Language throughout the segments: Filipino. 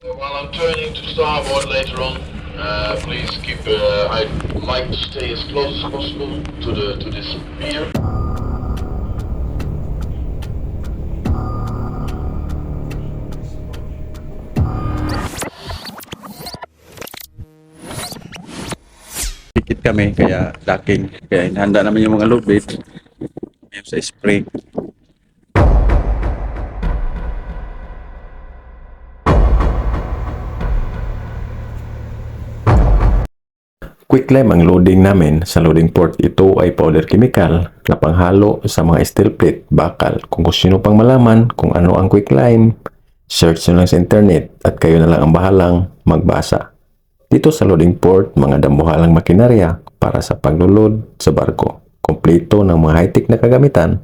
While I'm turning to starboard later on, uh, please keep. Uh, I'd like to stay as close as possible to the to this pier. Dikit kami, kaya docking. Kaya inahanda naman yung mga lubid. Yung sa spray. Quick lime ang loading namin sa loading port. Ito ay powder chemical na panghalo sa mga steel plate, bakal. Kung gusto nyo pang malaman kung ano ang quick lime, search nyo lang sa internet at kayo na lang ang bahalang magbasa. Dito sa loading port, mga dambuhalang makinarya para sa paglulod sa barko. Kompleto ng mga high-tech na kagamitan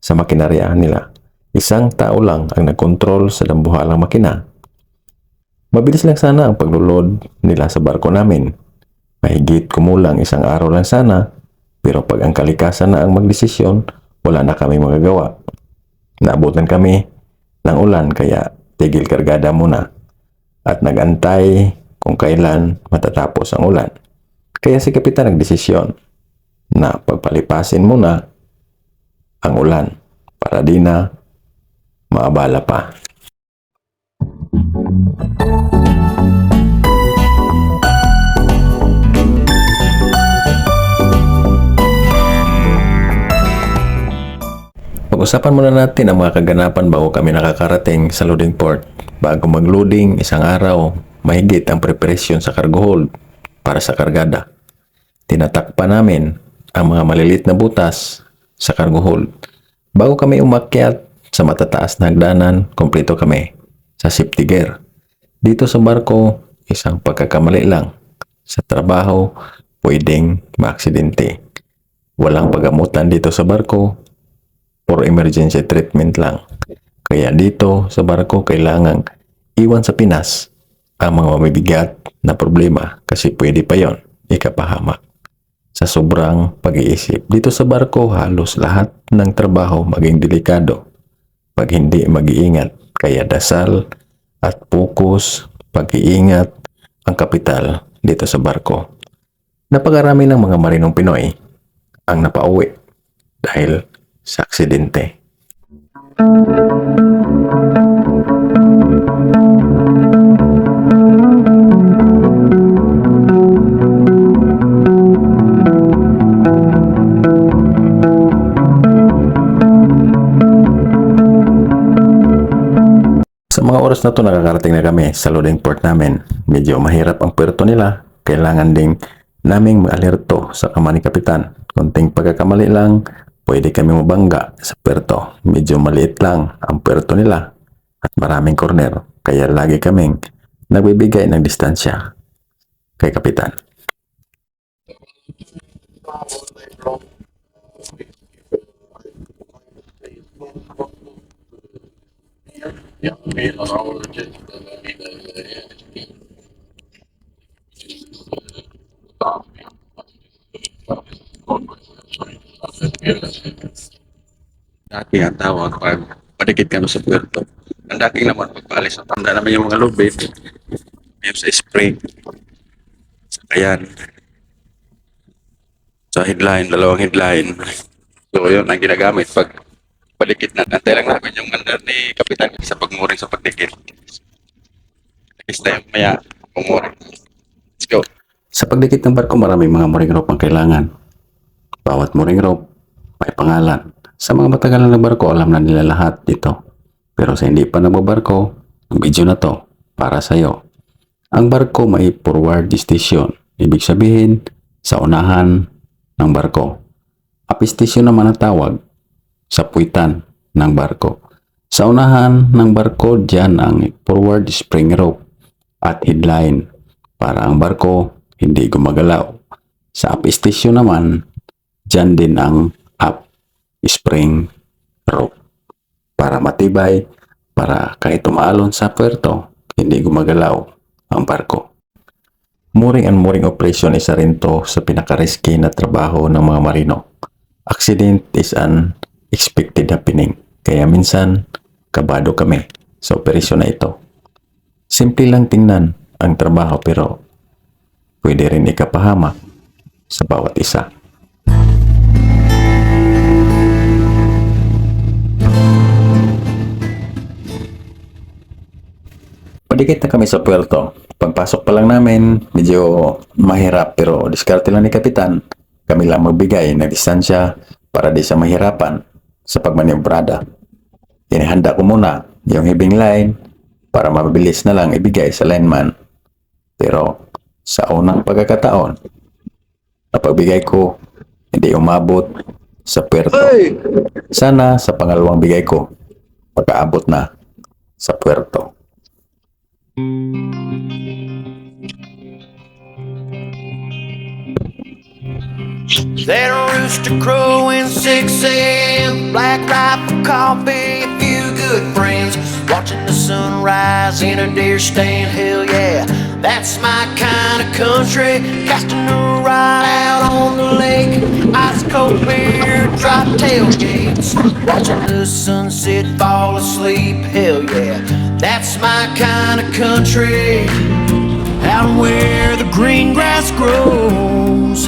sa makinarya nila. Isang tao lang ang nagkontrol sa dambuhalang makina. Mabilis lang sana ang paglulod nila sa barko namin Mahigit kumulang isang araw lang sana, pero pag ang kalikasan na ang magdesisyon, wala na kami magagawa. Naabutan kami ng ulan kaya tigil kargada muna at nagantay kung kailan matatapos ang ulan. Kaya si Kapitan nagdesisyon na pagpalipasin muna ang ulan para di na maabala pa. Pag-usapan muna natin ang mga kaganapan bago kami nakakarating sa loading port. Bago mag-loading, isang araw, mahigit ang preparation sa cargo hold para sa kargada. Tinatakpan namin ang mga malilit na butas sa cargo hold. Bago kami umakyat sa matataas na hagdanan, kompleto kami sa safety gear. Dito sa barko, isang pagkakamali lang. Sa trabaho, pwedeng maaksidente. Walang pagamutan dito sa barko, for emergency treatment lang. Kaya dito sa barko kailangang iwan sa Pinas ang mga mabibigat na problema kasi pwede pa yon ikapahamak. Sa sobrang pag-iisip, dito sa barko halos lahat ng trabaho maging delikado pag hindi mag-iingat. Kaya dasal at focus, pag-iingat ang kapital dito sa barko. Napakarami ng mga marinong Pinoy ang napauwi dahil sa aksidente. Sa mga oras na to nakakarating na kami sa loading port namin. Medyo mahirap ang puerto nila. Kailangan ding naming mag-alerto sa kamani kapitan. Konting pagkakamali lang, pwede kami mabangga sa puerto. Medyo maliit lang ang puerto nila at maraming corner. Kaya lagi kaming nagbibigay ng distansya kay kapitan. Starboard later on, uh, please keep. Uh, I'd like to stay as close as possible to the pier. Yeah, me on our jet. Uh, I mean, uh, yeah, it's me. Just uh, stop me. Stop this convoy. Sorry, stop this pier. That's it. Dati ang tawag pag padikit kami sa puerto. Ang dating naman pagpaalis na tanda naman yung mga lubid. Yung sa spray. Sa kayan. Sa headline, dalawang headline. So yun ang ginagamit pag padikit na. Antay lang namin yung mandar ni Kapitan sa pagmuring sa pagdikit. Next time, maya, umuring. Let's go. Sa pagdikit ng barko, maraming mga mooring rope ang kailangan. Bawat mooring rope may pangalan. Sa mga matagalan na barko, alam na nila lahat dito. Pero sa hindi pa nagbabarko, ang video na to para sa'yo. Ang barko may forward station. Ibig sabihin, sa unahan ng barko. Up naman ang tawag sa puwitan ng barko. Sa unahan ng barko, dyan ang forward spring rope at headline para ang barko hindi gumagalaw. Sa up naman, dyan din ang spring rope para matibay, para kahit umaalon sa puerto, hindi gumagalaw ang barko. Mooring and mooring operation isa rin to sa pinaka-risky na trabaho ng mga marino. Accident is an expected happening. Kaya minsan, kabado kami sa operasyon na ito. Simple lang tingnan ang trabaho pero pwede rin ikapahamak sa bawat isa. Padikit na kami sa puerto. Pagpasok pa lang namin, medyo mahirap pero diskarte lang ni Kapitan. Kami lang magbigay ng distansya para di sa mahirapan sa pagmanebrada. Inihanda ko muna yung heaving line para mabilis na lang ibigay sa lineman. Pero sa unang pagkakataon, napagbigay ko, hindi umabot sa puerto. Sana sa pangalawang bigay ko, pagkaabot na sa puerto. That rooster crowing 6 a.m. Black rifle coffee, a few good friends. Watching the sunrise in a deer stand. Hell yeah, that's my kind of country. Casting a ride out on the lake. Ice cold beer, drop tailgates. Watching the sunset fall asleep. Hell yeah, that's my kind of country. Out where the green grass grows.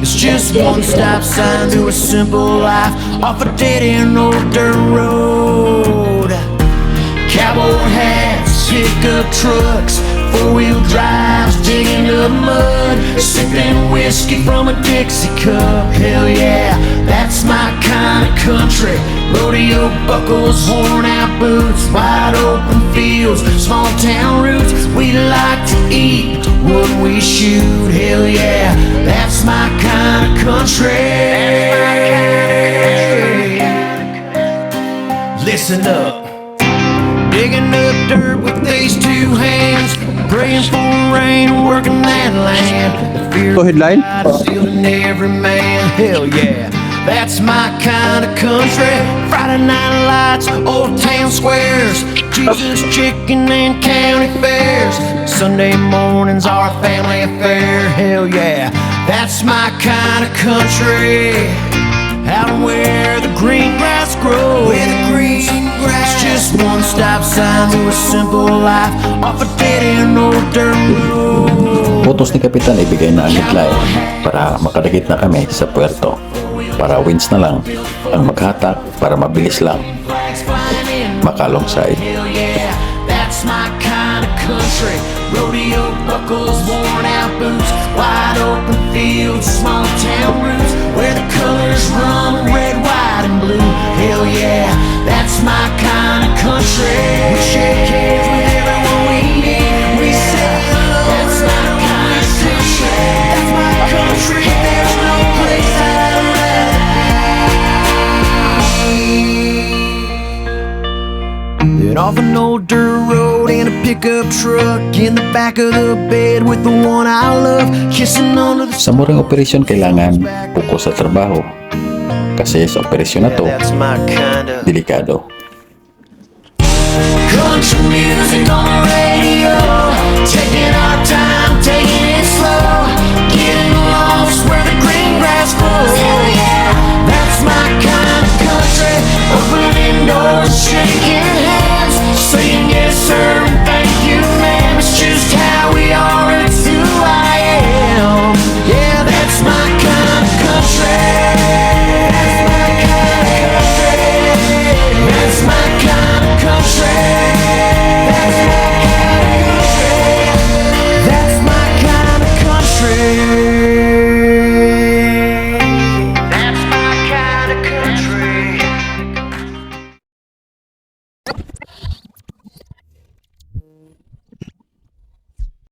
It's just one stop sign to a simple life off a dead end old dirt road. Cowboy hats, pickup trucks, four wheel drives, digging up mud, sipping whiskey from a Dixie cup. Hell yeah, that's my kind of country. Rodeo buckles, worn out boots, wide open fields, small town roots. We like to eat what we shoot. Hell yeah, that's my kind of country. Listen up. Digging up dirt with these two hands. Praying for rain, working that land. The fear Go ahead, line. of God is in every man. Hell yeah. That's my kind of country. Friday night lights, old town squares, Jesus chicken and county fairs. Sunday mornings are a family affair. Hell yeah, that's my kind of country. Out where the green grass grows. Where the green grass. It's just one stop sign to a simple life off a dead end old dirt road. Utos ni Kapitan ibigay na ang hitline para makadikit na kami sa puerto. Para wins na lang ang maghatak para mabilis lang yeah, that's my kind of country. Rodeo buckles, worn out boots, wide open fields, small town roots, where the colors run red, white, and blue. Hell yeah, that's my kind of country. Off an old dirt road in a pickup truck in the back of the bed with the one I love, kissing under the Sa murang operasyon kailangan fokus sa trabaho. Kasi sa operasyon na to, delikado. country music on the radio. Taking our time, taking it slow. Getting lost where the green grass grows. That's my kind of country. Opening doors, shaking